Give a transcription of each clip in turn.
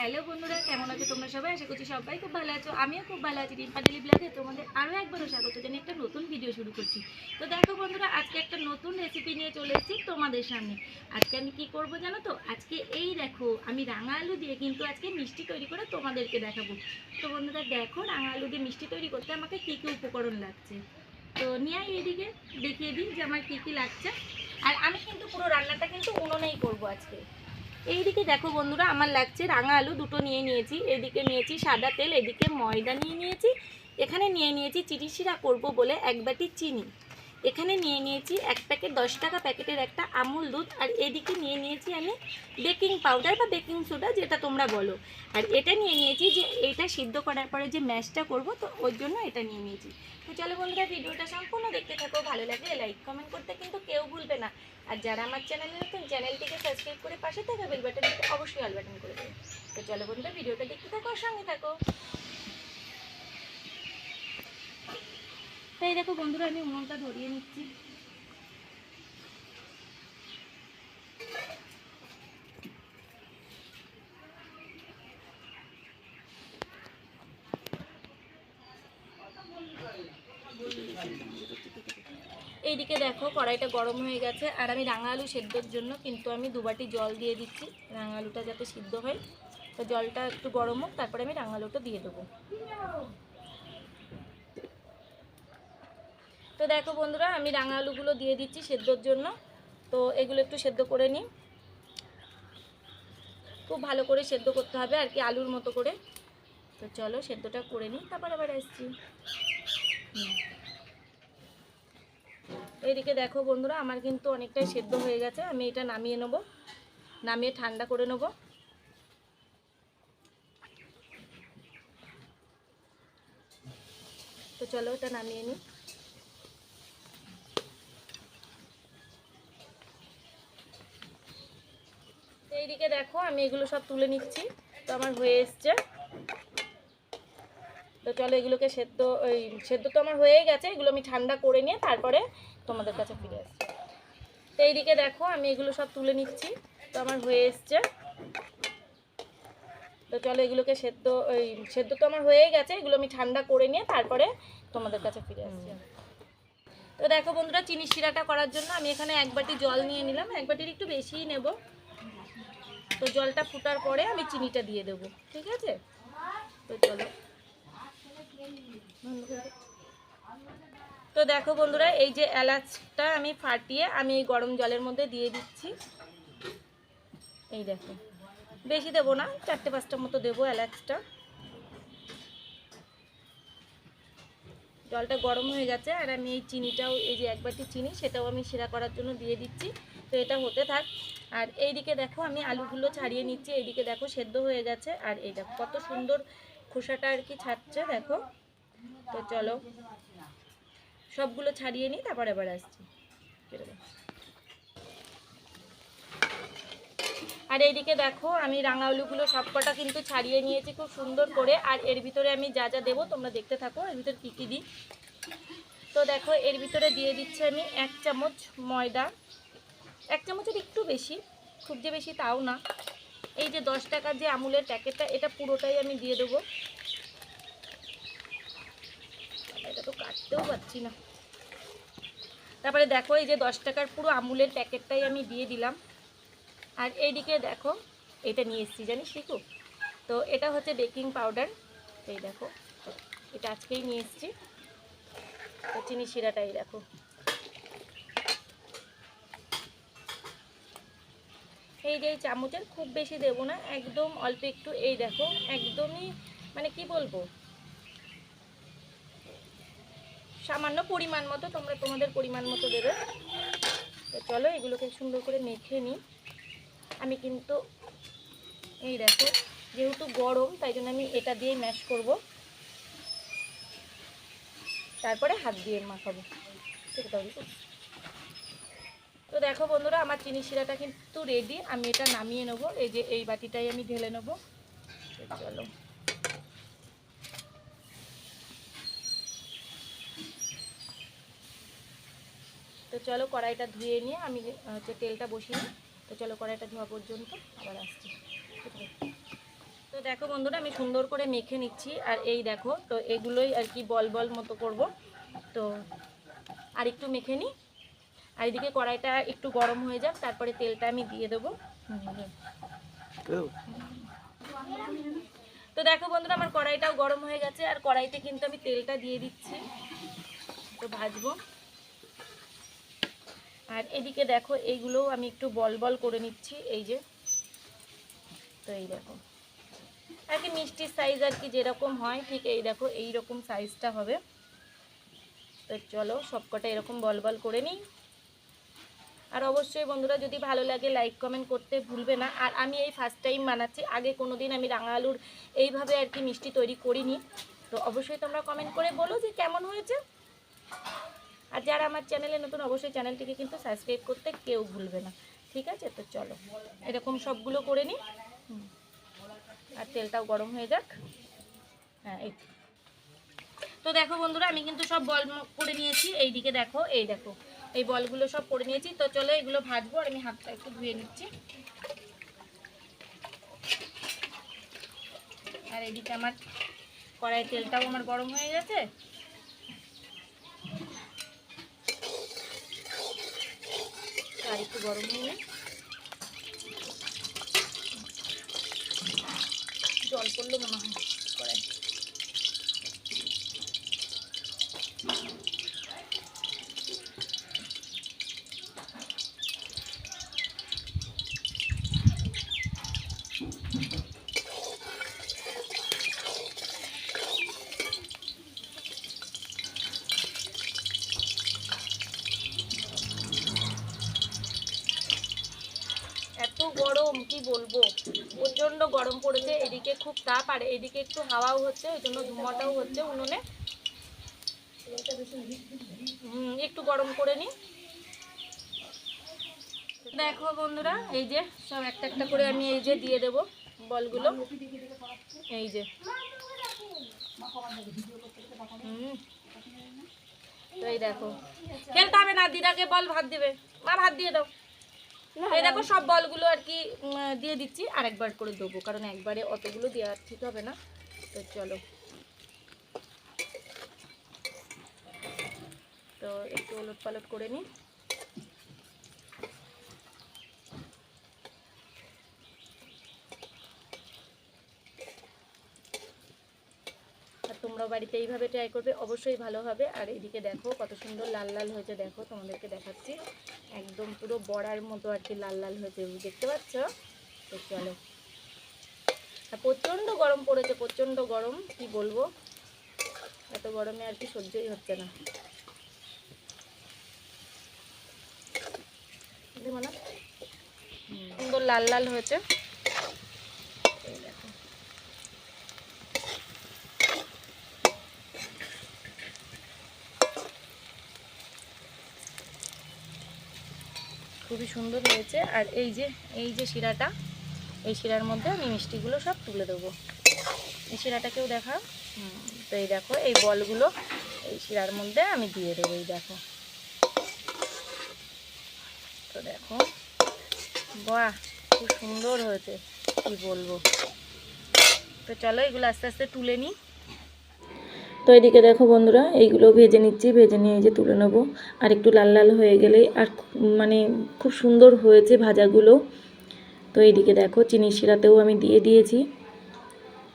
Hello বন্ধুরা, কেমন আছো তোমরা সবাই? আশা করছি সবাই খুব ভালো আছো। আমিও খুব ভালো আছি রিম্পা ব্লগে তোমাদের আরও একবারও স্বাগত জানিয়ে একটা নতুন ভিডিও শুরু করছি। তো দেখো বন্ধুরা, আজকে একটা নতুন রেসিপি নিয়ে চলে এসেছি তোমাদের সামনে। আজকে আমি কি করব জানো তো? আজকে এই দেখো, আমি রাঙা আলু দিয়ে কিন্তু আজকে মিষ্টি তৈরি করে তোমাদেরকে দেখাবো। তো বন্ধুরা, দেখো রাঙা আলু দিয়ে মিষ্টি তৈরি করতে আমাকে কী কী উপকরণ লাগছে। তো নিয়ে এইদিকে দেখিয়ে দিই যে আমার কী কী লাগছে। আর আমি কিন্তু পুরো রান্নাটা কিন্তু উনুনেই করব আজকে। এইদিকে দেখো বন্ধুরা, আমার লাগছে রাঙা আলু, দুটো নিয়ে নিয়েছি। এদিকে নিয়েছি সাদা তেল, এদিকে ময়দা নিয়ে নিয়েছি। এখানে নিয়ে নিয়েছি চিটিশিরা করব বলে এক বাটি চিনি। এখানে নিয়ে নিয়েছি এক প্যাকেট দশ টাকা প্যাকেটের একটা আমুল দুধ, আর এদিকে নিয়ে নিয়েছি আমি বেকিং পাউডার বা বেকিং সোডা, যেটা তোমরা বলো। আর এটা নিয়ে নিয়েছি যে এটা সিদ্ধ করার পরে যে ম্যাশটা করব, তো ওর জন্য এটা নিয়ে নিয়েছি। তো চলো বন্ধুরা, ভিডিওটা সম্পূর্ণ দেখতে থাকো। ভালো লাগলে লাইক কমেন্ট করতে কিন্তু কেউ ভুলবে না। আর যারা আমার চ্যানেলে নতুন, চ্যানেলটিকে সাবস্ক্রাইব করে পাশে থাকা বেল বাটনটিতে অবশ্যই অল বাটন করে দেবে তো চলো বন্ধুরা, ভিডিওটা দেখতে থাকো, সঙ্গে থাকো। তাই দেখো বন্ধুরা, আমি উনুনটা ধরিয়ে নিচ্ছি। এইদিকে দেখো, কড়াইটা গরম হয়ে গেছে। আর আমি রাঙা আলু সেদ্ধর জন্য কিন্তু আমি দুবাটি জল দিয়ে দিচ্ছি। রাঙা আলুটা যাতে সিদ্ধ হয়। তো জলটা একটু গরম হোক, তারপরে আমি রাঙা আলুটা দিয়ে দেবো। তো দেখো বন্ধুরা, আমি রাঙা আলুগুলো দিয়ে দিচ্ছি সেদ্ধর জন্য। তো এগুলো একটু সেদ্ধ করে নিই। খুব ভালো করে সেদ্ধ করতে হবে আর কি আলুর মতো করে। তো চলো সেদ্ধটা করে নিই, তারপর আবার আসছি। হুম। এইদিকে দেখো বন্ধুরা, আমার কিন্তু অনেকটাই সেদ্ধ হয়ে গেছে, আমি এটা নামিয়ে নেব। নামিয়ে ঠান্ডা করে নেব। তো চলো এটা নামিয়ে নিই। এইদিকে দেখো, আমি এগুলো সব তুলে নিচ্ছি। তো আমার হয়ে এসছে। তো চলো এগুলোকে সেদ্ধ, ওই সেদ্ধ তো আমার হয়েই গেছে, এগুলো আমি ঠান্ডা করে নিয়ে তারপরে তোমাদের কাছে ফিরে আসছি। তো এইদিকে দেখো, আমি এগুলো সব তুলে নিচ্ছি। তো আমার হয়ে এসছে। তো চলো এগুলোকে সেদ্ধ, ওই সেদ্ধ তো আমার হয়েই গেছে, এগুলো আমি ঠান্ডা করে নিয়ে তারপরে তোমাদের কাছে ফিরে আসছি তো দেখো বন্ধুরা চিনি শিরাটা করার জন্য আমি এখানে এক বাটি জল নিয়ে নিলাম। এক বাটির একটু বেশিই নেব। তো জলটা ফুটার পরে আমি চিনিটা দিয়ে দেবো, ঠিক আছে? তো চলো। তো দেখো বন্ধুরা, এই যে এলাচটা আমি ফাটিয়ে আমি এই গরম জলের মধ্যে দিয়ে দিচ্ছি। এই দেখো, বেশি দেবো না, চারটে পাঁচটা মতো দেবো এলাচটা। জলটা গরম হয়ে গেছে, আর আমি এই চিনিটাও, এই যে এক বাটি চিনি, সেটাও আমি সেরা করার জন্য দিয়ে দিচ্ছি। তো এটা হতে থাক আর এইদিকে দেখো আমি আলুগুলো ছাড়িয়ে নিচ্ছি, এইদিকে দেখো সেদ্ধ হয়ে গেছে। আর এই দেখো কত সুন্দর খোসাটা আর কি ছাড়ছে, দেখো। তো চলো, সবগুলো ছাড়িয়ে নিই, তারপর এবার আসছি। আর এইদিকে দেখো আমি রাঙা আলুগুলো সবকটা কিন্তু ছাড়িয়ে নিয়েছি খুব সুন্দর করে। আর এর ভিতরে আমি যা যা দেবো তোমরা দেখতে থাকো, এর ভিতরে কী কী দিই। তো দেখো এর ভিতরে দিয়ে দিচ্ছি আমি এক চামচ ময়দা। এক চামচের একটু বেশি, খুব যে বেশি তাও না। এই যে দশ টাকার যে আমুলের প্যাকেটটা, এটা পুরোটাই আমি দিয়ে দেবো। এটা তো কাটতেও পারছি না। তারপরে দেখো, এই যে দশ টাকার পুরো আমুলের প্যাকেটটাই আমি দিয়ে দিলাম। আর এইদিকে দেখো, এটা নিয়ে এসেছি, জানিস শিখু তো এটা হচ্ছে বেকিং পাউডার। এই দেখো, এটা আজকেই নিয়ে এসেছি। চিনি শিরাটাই দেখো। এই যে চামচের খুব বেশি দেবো না, একদম অল্প একটু, এই দেখো, একদমই মানে কি বলব? সামান্য পরিমাণ মতো, তোমরা তোমাদের পরিমাণ মতো দেবে। তো চলো এগুলোকে সুন্দর করে মেখে নিই। আমি কিন্তু, এই দেখো, যেহেতু গরম, তাই জন্য আমি এটা দিয়ে ম্যাশ করব। তারপরে হাত দিয়ে মাখাবো। ঠিক আছে তো দেখো বন্ধুরা, আমার চিনি শিরাটা কিন্তু রেডি আমি এটা নামিয়ে নেব। এই যে এই বাটিটাই আমি ঢেলে নেব। চলো। তো চলো কড়াইটা ধুয়ে নিয়ে আমি হচ্ছে তেলটা বসিয়ে তো চলো কড়াইটা ধোয়া পর্যন্ত আবার আসছি। তো দেখো বন্ধুরা, আমি সুন্দর করে মেখে নিচ্ছি। আর এই দেখো, তো এগুলোই আর কি বল বল মতো করব। তো আর একটু মেখে নিই। আর এদিকে কড়াইটা একটু গরম হয়ে যাক, তারপরে তেলটা আমি দিয়ে দেবো। তো দেখো বন্ধুরা, আমার কড়াইটাও গরম হয়ে গেছে, আর কড়াইতে কিন্তু আমি তেলটা দিয়ে দিচ্ছি। তো ভাজবো। আর এদিকে দেখো, এইগুলোও আমি একটু বল বল করে নিচ্ছি, এই যে। তো এই দেখো। আর কি মিষ্টির সাইজ আর কি যেরকম হয়, ঠিক এই দেখো এই রকম সাইজটা হবে। তো চলো, সবকটা এরকম বল বল করে নিই। আর অবশ্যই বন্ধুরা যদি ভালো লাগে লাইক কমেন্ট করতে ভুলবে না। আর আমি এই ফার্স্ট টাইম বানাচ্ছি, আগে কোনো দিন আমি রাঙা আলুর এইভাবে আর কি মিষ্টি তৈরি করিনি। তো অবশ্যই তোমরা কমেন্ট করে বলো যে কেমন হয়েছে। আর যারা আমার চ্যানেলে নতুন, অবশ্যই চ্যানেলটিকে কিন্তু সাবস্ক্রাইব করতে কেউ ভুলবে না। ঠিক আছে? তো চলো, এরকম সবগুলো করে নিই। আর তেলটাও গরম হয়ে যাক। হ্যাঁ এই। তো দেখো বন্ধুরা, আমি কিন্তু সব বল করে নিয়েছি। এই দিকে দেখো, এই দেখো। এই বলগুলো সব করে নিয়েছি। তো চলো এগুলো ভাজবো আর আমি হাতটা একটু ধুয়ে নিচ্ছি। আর এদিকে আমার কড়াই তেলটাও আমার গরম হয়ে গেছে। আর একটু গরম হয়ে জল পড়ল মনে হয় কড়াই এত গরম, কি বলব? প্রচণ্ড গরম পড়েছে, এদিকে খুব তাপ, আর এদিকে একটু হাওয়াও হচ্ছে, ওই জন্য ধুমাটাও হচ্ছে উনুনে। একটু গরম করে নি। দেখো বন্ধুরা, এই যে সব একটা একটা করে আমি এই যে দিয়ে দেব বলগুলো। এই যে। তো এই দেখো। খেলতে হবে না, দিদাকে বল, ভাত দেবে। মা, ভাত দিয়ে দাও। এই দেখো সব বলগুলো আর কি দিয়ে দিচ্ছি আর একবার করে দেবো কারণ একবারে অতগুলো দেওয়া ঠিক হবে না। তো চলো। তো একটু ওলট পালট করে নিই আর তোমরাও বাড়িতে এইভাবে ট্রাই করবে, অবশ্যই ভালো হবে। আর এদিকে দেখো কত সুন্দর লাল লাল হয়েছে, দেখো তোমাদেরকে দেখাচ্ছি। একদম পুরো বড়ার মতো আর কি লাল লাল হয়েছে দেখতে পাচ্ছ? তো চলো। প্রচণ্ড গরম পড়েছে, প্রচণ্ড গরম, কি বলব? এত গরমে আর কি সহ্যই হচ্ছে না? সুন্দর লাল লাল হয়েছে এই দেখো খুবই সুন্দর হয়েছে। আর এই যে এই যে শিরাটা, এই শিরার মধ্যে আমি মিষ্টিগুলো সব তুলে দেবো। এই শিরাটাকেও দেখা। তো এই দেখো, এই বলগুলো এই শিরার মধ্যে আমি দিয়ে দেবো, এই দেখো। তো দেখো, বাহ, খুব সুন্দর হয়েছে, কি বলব। তো চলো এগুলো আস্তে আস্তে তুলে নিই। তো এদিকে দেখো বন্ধুরা এইগুলো ভেজে নিচ্ছি ভেজে নিয়ে এই যে তুলে নেব। আর একটু লাল লাল হয়ে গেলেই আর মানে খুব সুন্দর হয়েছে ভাজাগুলো। তো এইদিকে দেখো চিনির শিরাতেও আমি দিয়ে দিয়েছি।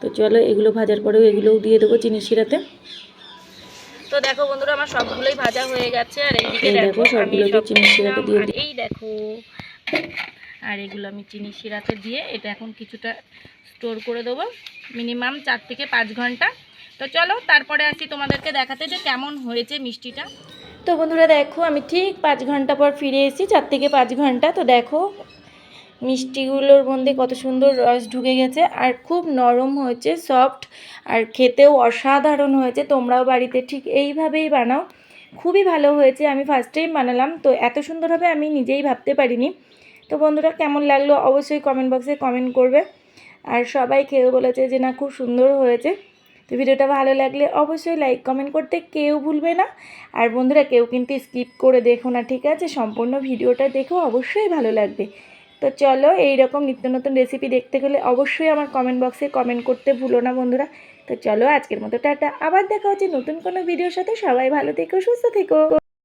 তো চলো এগুলো ভাজার পরেও এগুলোও দিয়ে দেবো চিনির শিরাতে। তো দেখো বন্ধুরা আমার সবগুলোই ভাজা হয়ে গেছে। আর এইদিকে দেখো সবগুলোকে সব চিনির শিরাতে দিয়ে এই দেখো আর এগুলো আমি চিনি শিরাতে দিয়ে এটা এখন কিছুটা স্টোর করে দেবো। মিনিমাম চার থেকে পাঁচ ঘণ্টা। তো চলো, তারপরে আসি তোমাদেরকে দেখাতে যে কেমন হয়েছে মিষ্টিটা। তো বন্ধুরা দেখো, আমি ঠিক পাঁচ ঘণ্টা পর ফিরে এসেছি, চার থেকে পাঁচ ঘণ্টা। তো দেখো, মিষ্টিগুলোর মধ্যে কত সুন্দর রস ঢুকে গেছে, আর খুব নরম হয়েছে সফট আর খেতেও অসাধারণ হয়েছে। তোমরাও বাড়িতে ঠিক এইভাবেই বানাও। খুবই ভালো হয়েছে, আমি ফার্স্ট টাইম বানালাম, তো এত সুন্দরভাবে আমি নিজেই ভাবতে পারিনি। তো বন্ধুরা, কেমন লাগল অবশ্যই কমেন্ট বক্সে কমেন্ট করবে। আর সবাই খেয়ে বলেছে যে না, খুব সুন্দর হয়েছে। তো ভিডিওটা ভালো লাগলে অবশ্যই লাইক কমেন্ট করতে কেউ ভুলবে না। আর বন্ধুরা, কেউ কিন্তু স্কিপ করে দেখো না, ঠিক আছে? সম্পূর্ণ ভিডিওটা দেখো, অবশ্যই ভালো লাগবে। তো চলো এই রকম নিত্য নতুন রেসিপি দেখতে গেলে অবশ্যই আমার কমেন্ট বক্সে কমেন্ট করতে ভুলো না বন্ধুরা। তো চলো, আজকের মতো টাটা। আবার দেখা হচ্ছে নতুন কোনো ভিডিওর সাথে। সবাই ভালো থেকো, সুস্থ থেকো।